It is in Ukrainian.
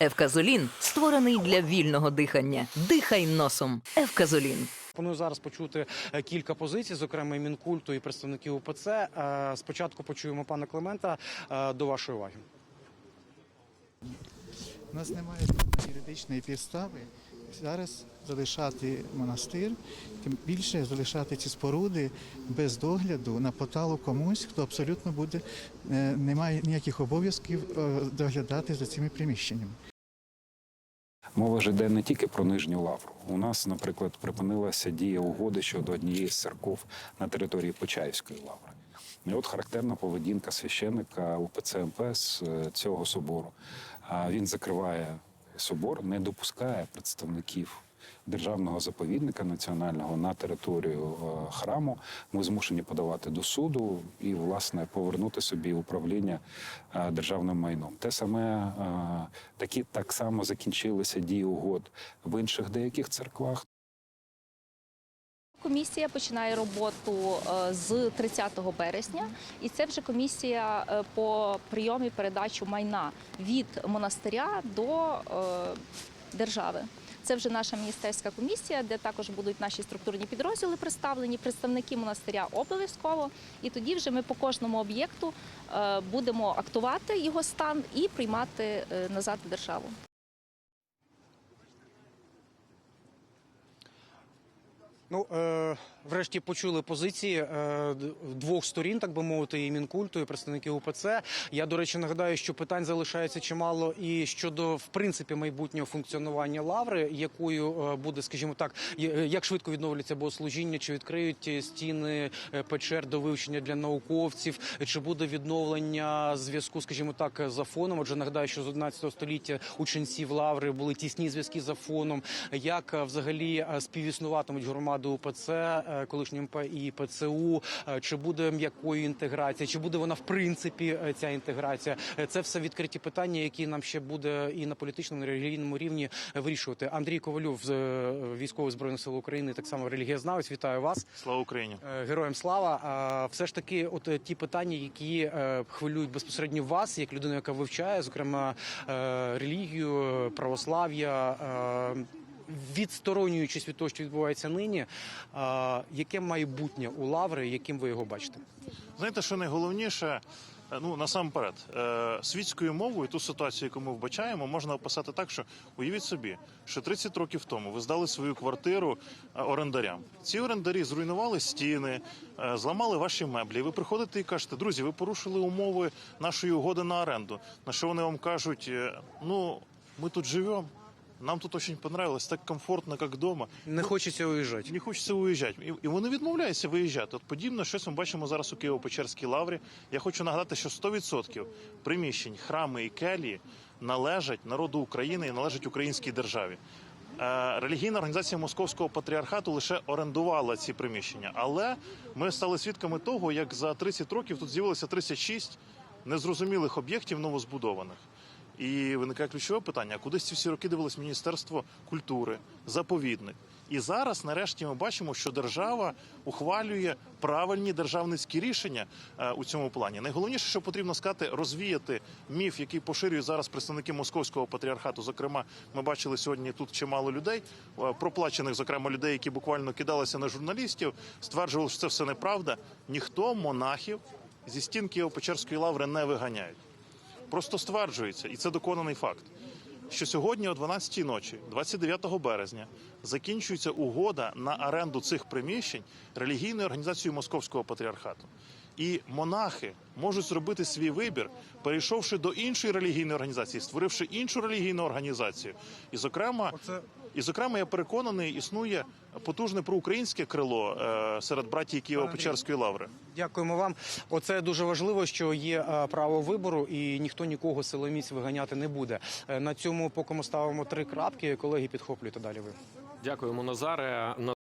Евказолін створений для вільного дихання. Дихай носом. Евказолін. Пропоную зараз почути е, кілька позицій, зокрема і Мінкульту і представників УПЦ. Е, Спочатку почуємо пана Климента Е, до вашої уваги. У нас немає юридичної підстави зараз залишати монастир, тим більше залишати ці споруди без догляду на поталу комусь, хто абсолютно буде е, не має ніяких обов'язків е, доглядати за цими приміщеннями. Мова ж йде не тільки про нижню лавру. У нас, наприклад, припинилася дія угоди щодо однієї з церков на території Почаївської лаври. І от характерна поведінка священника УПЦ МПС е, цього собору. Він закриває собор, не допускає представників державного заповідника національного на територію е, храму. Ми змушені подавати до суду і, власне, повернути собі управління е, державним майном. Те саме е, такі так само закінчилися дії угод в інших деяких церквах. Комісія починає роботу е, з 30 березня, і це вже комісія е, по прийомі передачу майна від монастиря до е, держави. Це вже наша міністерська комісія, де також будуть наші структурні підрозділи представлені, представники монастиря обов'язково. І тоді вже ми по кожному об'єкту будемо актувати його стан і приймати назад державу. Ну, е, врешті почули позиції е, двох сторін, так би мовити, і Мінкульту, і представників УПЦ. Я, до речі, нагадаю, що питань залишається чимало і щодо, в принципі, майбутнього функціонування лаври, якою е, буде, скажімо так, е, як швидко відновляться богослужіння, чи відкриють е, стіни печер до вивчення для науковців, чи буде відновлення зв'язку, скажімо так, за фоном. Отже, нагадаю, що з 11 століття у лаври були тісні зв'язки за фоном. Як взагалі співіснуватимуть громади УПЦ, е, колишнім і ПЦУ? Е, Чи буде м'якою інтеграція? Чи буде вона в принципі е, ця інтеграція? Це все відкриті питання, які нам ще буде і на політичному, і на релігійному рівні вирішувати. Андрій Ковалюв з е, військових збройних сил України, так само релігієзнавець. Вітаю вас. Слава Україні! Героям слава. Все ж таки, от ті питання, які хвилюють безпосередньо вас, як людину, яка вивчає, зокрема релігію, православ'я. Відсторонюючись від того, що відбувається нині, яке майбутнє у лаври, яким ви його бачите? Знаєте, що найголовніше? Е, Ну насамперед, е, світською мовою ту ситуацію, яку ми вбачаємо, можна описати так, що уявіть собі, що 30 років тому ви здали свою квартиру е, орендарям. Ці орендарі зруйнували стіни, зламали ваші меблі. Ви приходите і кажете, друзі, ви порушили умови нашої угоди на оренду. На що вони вам кажуть? Ну ми тут живемо. Нам тут очень понравилось, так комфортно, як вдома. Не хочеться уїжджати. Не хочеться виїжджати. І, і вони відмовляються виїжджати. От подібно щось ми бачимо зараз у Києво-Печерській лаврі. Я хочу нагадати, що 100% приміщень, храми і келії належать народу України і належать українській державі. Е, Релігійна організація Московського патріархату лише орендувала ці приміщення, але ми стали свідками того, як за 30 років тут з'явилося 36 незрозумілих об'єктів новозбудованих. І виникає ключове питання: а кудись ці всі роки дивилось Міністерство культури, заповідник. І зараз, нарешті, ми бачимо, що держава ухвалює правильні державницькі рішення е, у цьому плані. Найголовніше, що потрібно сказати, розвіяти міф, який поширюють зараз представники московського патріархату. Зокрема, ми бачили сьогодні тут чимало людей, е, проплачених, зокрема, людей, які буквально кидалися на журналістів, стверджували, що це все неправда. Ніхто монахів зі стін Києво-Печерської лаври не виганяють. Просто стверджується, і це доконаний факт, що сьогодні о 12-й ночі, 29 березня, закінчується угода на оренду цих приміщень релігійною організацією Московського патріархату. І монахи можуть зробити свій вибір, перейшовши до іншої релігійної організації, створивши іншу релігійну організацію. І, зокрема, Оце і, зокрема, я переконаний, існує потужне проукраїнське крило е, серед братів Києво-Печерської лаври. Дякуємо вам. Оце дуже важливо, що є е, право вибору, і ніхто нікого силоміць виганяти не буде. Е, На цьому поки ми ставимо три крапки. Колеги, підхоплюйте далі. Ви. Дякуємо, Назаре.